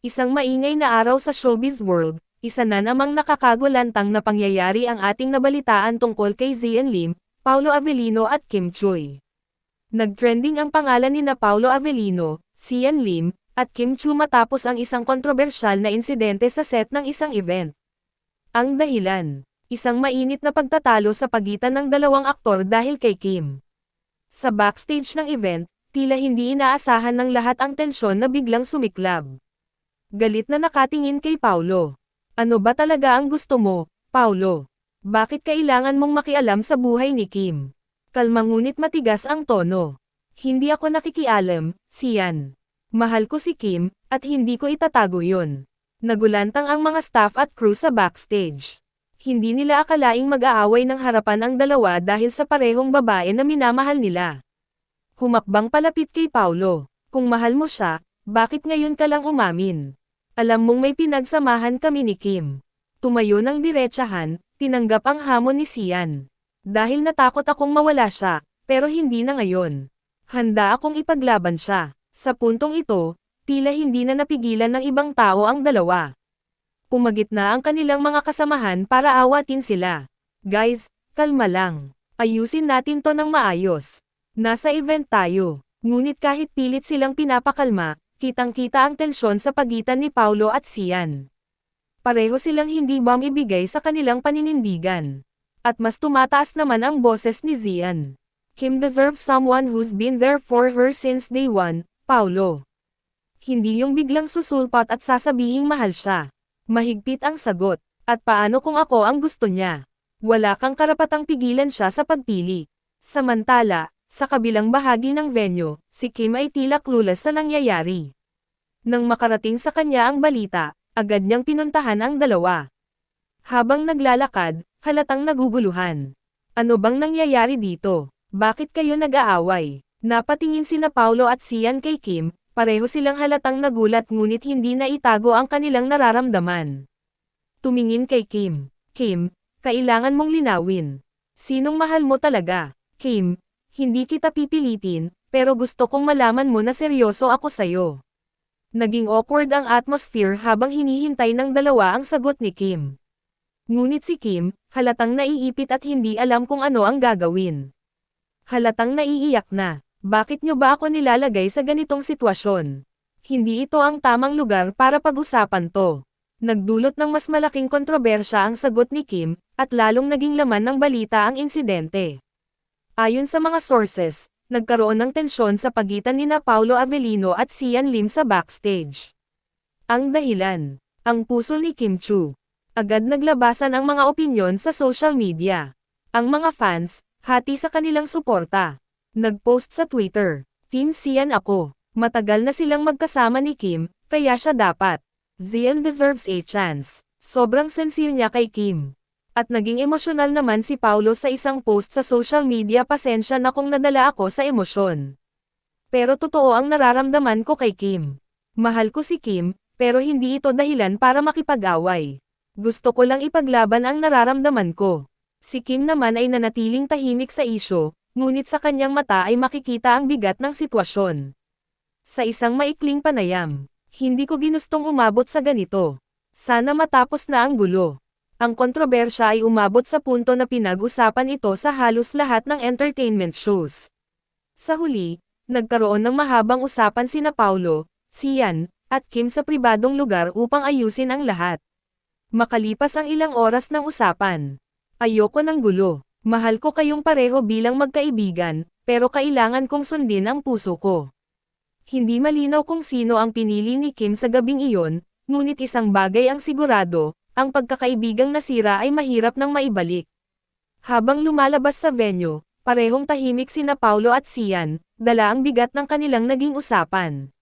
Isang maingay na araw sa showbiz world, isa na namang nakakagulantang na pangyayari ang ating nabalitaan tungkol kay Zian Lim, Paulo Avellino at Kim Choi. Nagtrending ang pangalan ni na Paulo Avellino, Sian Lim, at Kim Chu matapos ang isang kontrobersyal na insidente sa set ng isang event. Ang dahilan, isang mainit na pagtatalo sa pagitan ng dalawang aktor dahil kay Kim. Sa backstage ng event, tila hindi inaasahan ng lahat ang tensyon na biglang sumiklab. Galit na nakatingin kay Paulo. Ano ba talaga ang gusto mo, Paulo? Bakit kailangan mong makialam sa buhay ni Kim? Kalma ngunit matigas ang tono. Hindi ako nakikialam, Sian. Mahal ko si Kim, at hindi ko itatago yun. Nagulantang ang mga staff at crew sa backstage. Hindi nila akalaing mag-aaway ng harapan ang dalawa dahil sa parehong babae na minamahal nila. Humakbang palapit kay Paulo. Kung mahal mo siya, bakit ngayon ka lang umamin? Alam mong may pinagsamahan kami ni Kim. Tumayo ng diretsahan, tinanggap ang hamon ni Sian. Dahil natakot akong mawala siya, pero hindi na ngayon. Handa akong ipaglaban siya. Sa puntong ito, tila hindi na napigilan ng ibang tao ang dalawa. Pumagit na ang kanilang mga kasamahan para awatin sila. Guys, kalma lang. Ayusin natin to ng maayos. Nasa event tayo. Ngunit kahit pilit silang pinapakalma, kitang-kita ang tensyon sa pagitan ni Paulo at Sian. Pareho silang hindi bang ibigay sa kanilang paninindigan. At mas tumataas naman ang boses ni Zian. Kim deserves someone who's been there for her since day one, Paulo. Hindi yung biglang susulpat at sasabihing mahal siya. Mahigpit ang sagot. At paano kung ako ang gusto niya? Wala kang karapatang pigilan siya sa pagpili. Samantala, sa kabilang bahagi ng venue, si Kim ay tila clueless sa nangyayari. Nang makarating sa kanya ang balita, agad niyang pinuntahan ang dalawa. Habang naglalakad, halatang naguguluhan. Ano bang nangyayari dito? Bakit kayo nag-aaway? Napatingin sina Paulo at Sian kay Kim, pareho silang halatang nagulat ngunit hindi na itago ang kanilang nararamdaman. Tumingin kay Kim. Kim, kailangan mong linawin. Sinong mahal mo talaga? Kim, hindi kita pipilitin, pero gusto kong malaman mo na seryoso ako sa'yo. Naging awkward ang atmosphere habang hinihintay ng dalawa ang sagot ni Kim. Ngunit si Kim, halatang naiipit at hindi alam kung ano ang gagawin. Halatang naiiyak na, bakit nyo ba ako nilalagay sa ganitong sitwasyon? Hindi ito ang tamang lugar para pag-usapan to. Nagdulot ng mas malaking kontrobersya ang sagot ni Kim, at lalong naging laman ng balita ang insidente. Ayon sa mga sources, nagkaroon ng tensyon sa pagitan ni na Paulo Avellino at Sian Lim sa backstage. Ang dahilan, ang puso ni Kim Chu. Agad naglabasan ang mga opinyon sa social media. Ang mga fans, hati sa kanilang suporta. Nagpost sa Twitter, Team Sian ako. Matagal na silang magkasama ni Kim, kaya siya dapat. Zian deserves a chance. Sobrang sincere niya kay Kim. At naging emosyonal naman si Paulo sa isang post sa social media pasensya na kung nadala ako sa emosyon. Pero totoo ang nararamdaman ko kay Kim. Mahal ko si Kim, pero hindi ito dahilan para makipag-away. Gusto ko lang ipaglaban ang nararamdaman ko. Si Kim naman ay nanatiling tahimik sa isyo, ngunit sa kanyang mata ay makikita ang bigat ng sitwasyon. Sa isang maikling panayam, hindi ko ginustong umabot sa ganito. Sana matapos na ang gulo. Ang kontrobersya ay umabot sa punto na pinag-usapan ito sa halos lahat ng entertainment shows. Sa huli, nagkaroon ng mahabang usapan sina Paulo, Sian, at Kim sa pribadong lugar upang ayusin ang lahat. Makalipas ang ilang oras ng usapan. Ayoko ng gulo. Mahal ko kayong pareho bilang magkaibigan, pero kailangan kong sundin ang puso ko. Hindi malinaw kung sino ang pinili ni Kim sa gabing iyon, ngunit isang bagay ang sigurado, ang pagkakaibigang nasira ay mahirap nang maibalik. Habang lumalabas sa venue, parehong tahimik sina Paulo at Sian, dala ang bigat ng kanilang naging usapan.